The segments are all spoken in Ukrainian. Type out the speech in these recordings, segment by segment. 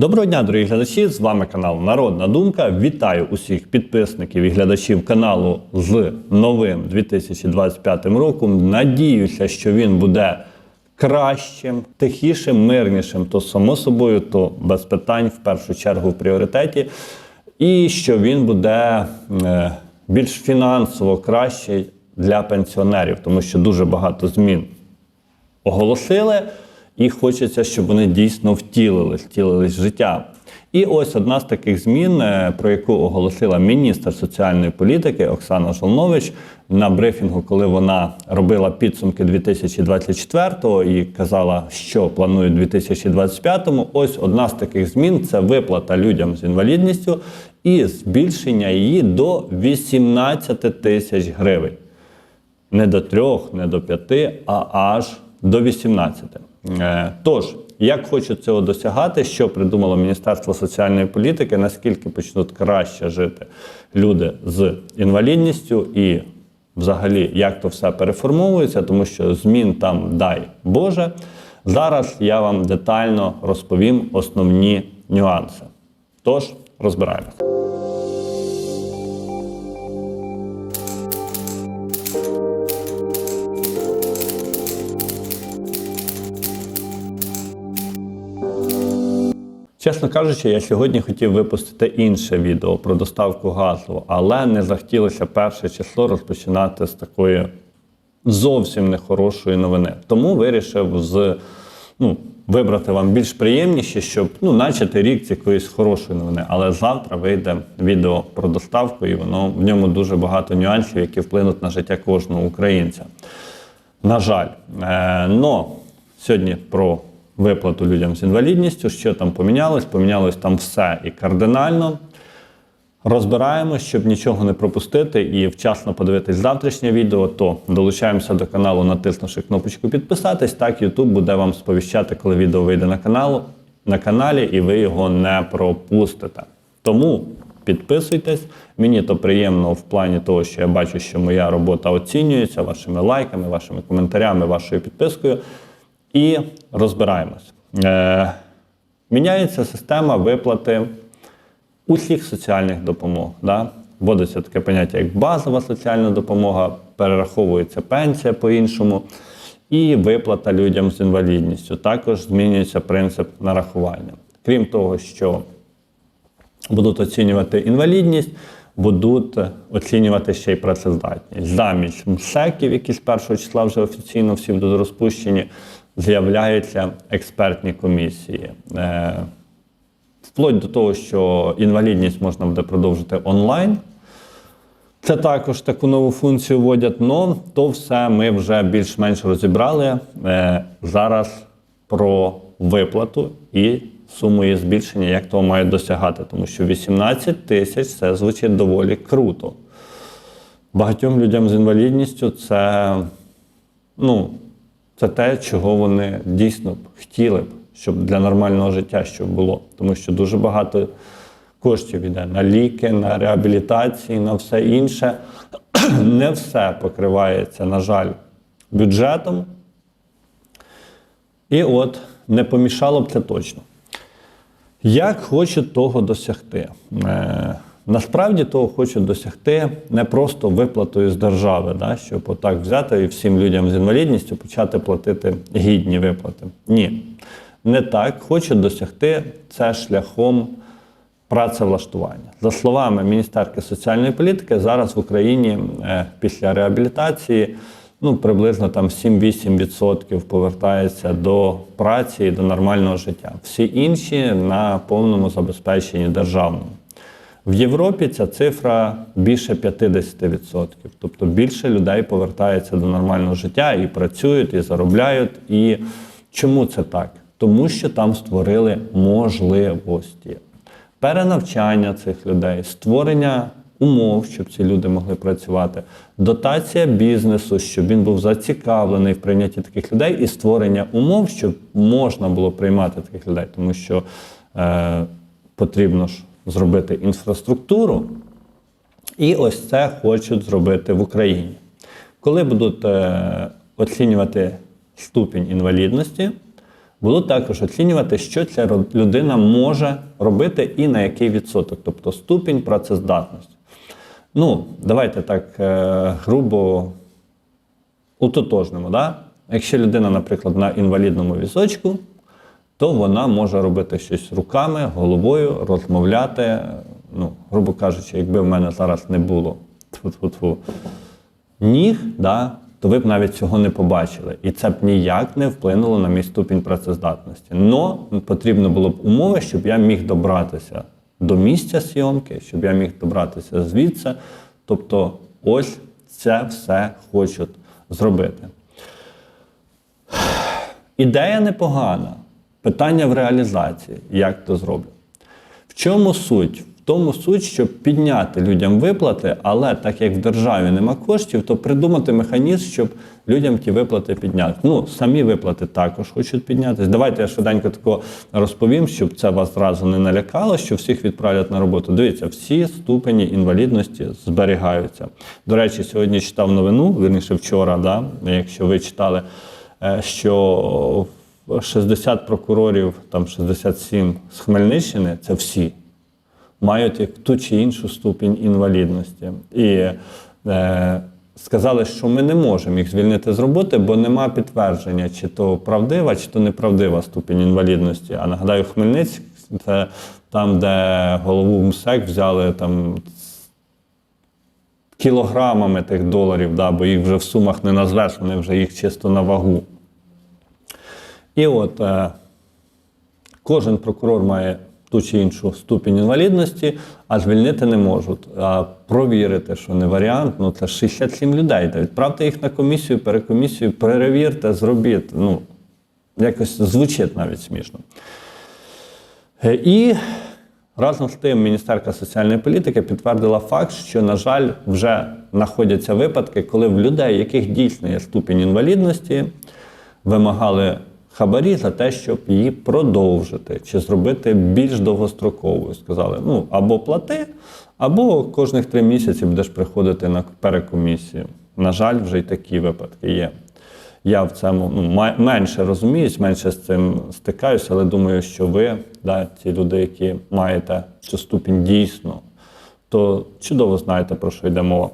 Доброго дня, дорогі глядачі! З вами канал Народна Думка. Вітаю усіх підписників і глядачів каналу з новим 2025 роком. Надіюся, що він буде кращим, тихішим, мирнішим. То само собою, то без питань в першу чергу в пріоритеті. І що він буде е, більш фінансово кращий для пенсіонерів, тому що дуже багато змін оголосили, і хочеться, щоб вони дійсно втілились, втілились життя. І ось одна з таких змін, е, про яку оголосила міністр соціальної політики Оксана Жолнович на брифінгу, коли вона робила підсумки 2024-го і казала, що планує 2025-му. Ось одна з таких змін це виплата людям з інвалідністю і збільшення її до 18 тисяч гривень не до трьох, не до п'яти, а аж до 18. Е, Тож, як хочуть цього досягати, що придумало Міністерство соціальної політики, наскільки почнуть краще жити люди з інвалідністю і взагалі як то все переформовується, тому що змін там дай Боже. Зараз я вам детально розповім основні нюанси. Тож, розбираємося. Чесно кажучи, я сьогодні хотів випустити інше відео про доставку газу, але не захотілося перше число розпочинати з такої зовсім нехорошої новини. Тому вирішив з, ну, вибрати вам більш приємніше, щоб ну, начати рік з якоїсь хорошої новини. Але завтра вийде відео про доставку, і воно в ньому дуже багато нюансів, які вплинуть на життя кожного українця. На жаль, Е, но сьогодні про виплату людям з інвалідністю, що там помінялось, помінялось там все і кардинально. Розбираємось, щоб нічого не пропустити і вчасно подивитись завтрашнє відео, то долучаємося до каналу, натиснувши кнопочку підписатись. Так, YouTube буде вам сповіщати, коли відео вийде на каналу, на каналі, і ви його не пропустите. Тому підписуйтесь. Мені то приємно в плані того, що я бачу, що моя робота оцінюється вашими лайками, вашими коментарями, вашою підпискою. І розбираємось. Е, міняється система виплати усіх соціальних допомог. Да? Вводиться таке поняття, як базова соціальна допомога, перераховується пенсія по-іншому, і виплата людям з інвалідністю. Також змінюється принцип нарахування. Крім того, що будуть оцінювати інвалідність, будуть оцінювати ще й працездатність. Замість МСЕКів, які з 1 числа вже офіційно всі будуть розпущені, з'являються експертні комісії. Е, Вплоть до того, що інвалідність можна буде продовжити онлайн. Це також таку нову функцію вводять, но то все ми вже більш-менш розібрали. Е, зараз про виплату і суму її збільшення, як того мають досягати, тому що 18 тисяч це звучить доволі круто. Багатьом людям з інвалідністю це, ну, це те, чого вони дійсно б хотіли б, щоб для нормального життя щоб було. Тому що дуже багато коштів йде на ліки, на реабілітації, на все інше. Не все покривається, на жаль, бюджетом. І от не помішало б це точно. Як хочуть того досягти? Насправді того хочуть досягти не просто виплатою з держави, да, щоб отак взяти і всім людям з інвалідністю почати платити гідні виплати. Ні, не так. Хочуть досягти це шляхом працевлаштування. За словами Міністерки соціальної політики, зараз в Україні е, після реабілітації ну, приблизно там 7-8% повертається до праці і до нормального життя. Всі інші на повному забезпеченні державному. В Європі ця цифра більше 50%. Тобто більше людей повертається до нормального життя і працюють, і заробляють. І чому це так? Тому що там створили можливості. Перенавчання цих людей, створення умов, щоб ці люди могли працювати, дотація бізнесу, щоб він був зацікавлений в прийнятті таких людей, і створення умов, щоб можна було приймати таких людей, тому що е, потрібно ж зробити інфраструктуру. І ось це хочуть зробити в Україні. Коли будуть е, оцінювати ступінь інвалідності, Було також оцінювати, що ця людина може робити і на який відсоток, тобто ступінь працездатності. Ну, давайте так е, грубо утотожнимо. Да? Якщо людина, наприклад, на інвалідному візочку, то вона може робити щось руками, головою, розмовляти. Ну, грубо кажучи, якби в мене зараз не було тьфу-тьфу-тьфу, ніг, да, то ви б навіть цього не побачили. І це б ніяк не вплинуло на мій ступінь працездатності. Но потрібно було б умови, щоб я міг добратися до місця зйомки, щоб я міг добратися звідси. Тобто, ось це все хочуть зробити. Ідея непогана. Питання в реалізації, як то зроблю. В чому суть? В тому суть, щоб підняти людям виплати, але так як в державі нема коштів, то придумати механізм, щоб людям ті виплати підняти. Ну, самі виплати також хочуть піднятися. Давайте я швиденько тако розповім, щоб це вас зразу не налякало, що всіх відправлять на роботу. Дивіться, всі ступені інвалідності зберігаються. До речі, сьогодні читав новину, вірніше вчора, да, якщо ви читали, е, що 60 прокурорів, там 67 з Хмельниччини це всі мають як ту чи іншу ступінь інвалідності. І е, сказали, що ми не можемо їх звільнити з роботи, бо нема підтвердження, чи то правдива, чи то неправдива ступінь інвалідності. А нагадаю, Хмельницьк це там, де голову МСЕК взяли там. Кілограмами тих доларів, да, бо їх вже в сумах не назвеш, вони вже їх чисто на вагу. І от е, кожен прокурор має ту чи іншу ступінь інвалідності, а звільнити не можуть. А провірити, що не варіант, ну це 67 людей. Відправте їх на комісію, перекомісію, перевірте, зробіть. Ну, якось звучить навіть смішно. Е, І разом з тим міністерка соціальної політики підтвердила факт, що, на жаль, вже знаходяться випадки, коли в людей, яких дійсно є ступінь інвалідності, вимагали хабарі за те, щоб її продовжити чи зробити більш довгостроковою. Сказали: ну або плати, або кожних три місяці будеш приходити на перекомісію. На жаль, вже й такі випадки є. Я в цьому ну, менше розуміюсь, менше з цим стикаюся, але думаю, що ви, да, ті люди, які маєте цю ступінь дійсно, то чудово знаєте, про що йде мова.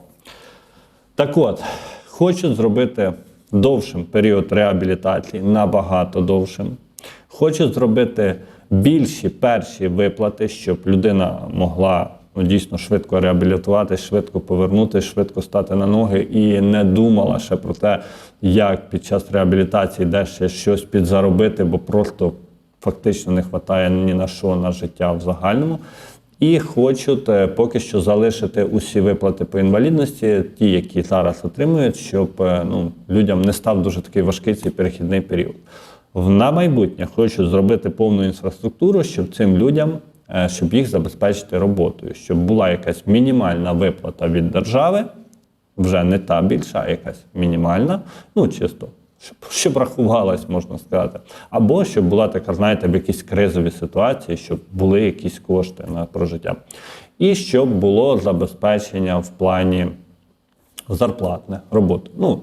Так от, хочуть зробити довшим період реабілітації, набагато довшим. Хочуть зробити більші перші виплати, щоб людина могла ну, дійсно швидко реабілітуватись, швидко повернутися, швидко стати на ноги і не думала ще про те, як під час реабілітації де ще щось підзаробити, бо просто фактично не вистачає ні на що на життя в загальному. І хочуть поки що залишити усі виплати по інвалідності, ті, які зараз отримують, щоб е, ну, людям не став дуже такий важкий цей перехідний період. В- На майбутнє хочуть зробити повну інфраструктуру, щоб цим людям, е, щоб їх забезпечити роботою, щоб була якась мінімальна виплата від держави, вже не та більша, а якась мінімальна, ну чисто, щоб, щоб рахувалась, можна сказати. Або щоб була така, знаєте, в якійсь кризовій ситуації, щоб були якісь кошти на прожиття. І щоб було забезпечення в плані зарплатне роботи. Ну,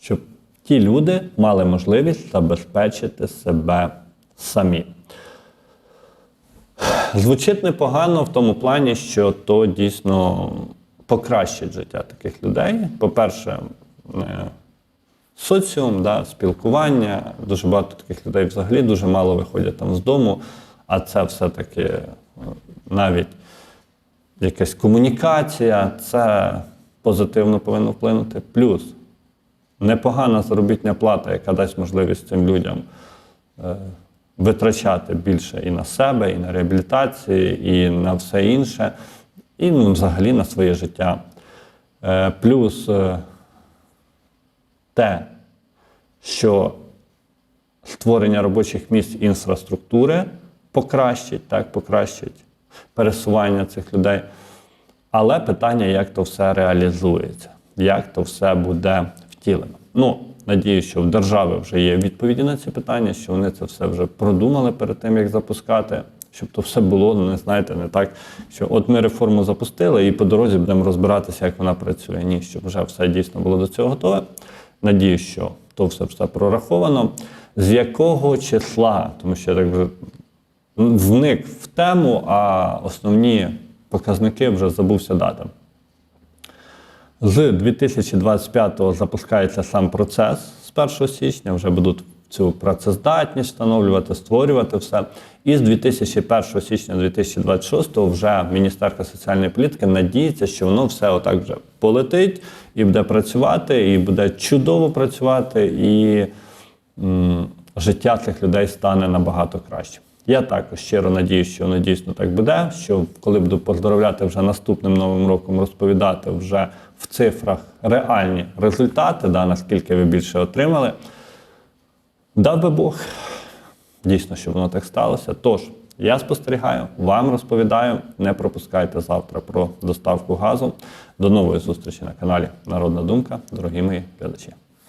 щоб ті люди мали можливість забезпечити себе самі. Звучить непогано в тому плані, що то дійсно покращить життя таких людей. По-перше, е, соціум, да, спілкування. Дуже багато таких людей взагалі дуже мало виходять там з дому, а це все-таки е, навіть якась комунікація, це позитивно повинно вплинути. Плюс непогана заробітня плата, яка дасть можливість цим людям е, витрачати більше і на себе, і на реабілітації, і на все інше, і ну, взагалі на своє життя. Е, Плюс те, що створення робочих місць інфраструктури покращить, так, покращить пересування цих людей. Але питання, як то все реалізується, як то все буде втілено. Ну, надію, що в держави вже є відповіді на ці питання, що вони це все вже продумали перед тим, як запускати, щоб то все було, ну, не знаєте, не так, що от ми реформу запустили і по дорозі будемо розбиратися, як вона працює. Ні, щоб вже все дійсно було до цього готове. Надію, що то все все прораховано. З якого числа, тому що я так вже вник в тему, а основні показники вже забувся дати. З 2025-го запускається сам процес з 1 січня, вже будуть цю працездатність встановлювати, створювати все. І з 2001 січня 2026 вже Міністерство соціальної політики надіється, що воно все отак вже полетить і буде працювати, і буде чудово працювати, і м, життя цих людей стане набагато краще. Я також щиро надіюся, що воно дійсно так буде. Що коли буду поздоровляти вже наступним новим роком, розповідати вже в цифрах реальні результати, да, наскільки ви більше отримали. Дав би Бог, дійсно, щоб воно так сталося. Тож, я спостерігаю, вам розповідаю. Не пропускайте завтра про доставку газу. До нової зустрічі на каналі Народна Думка, дорогі мої глядачі.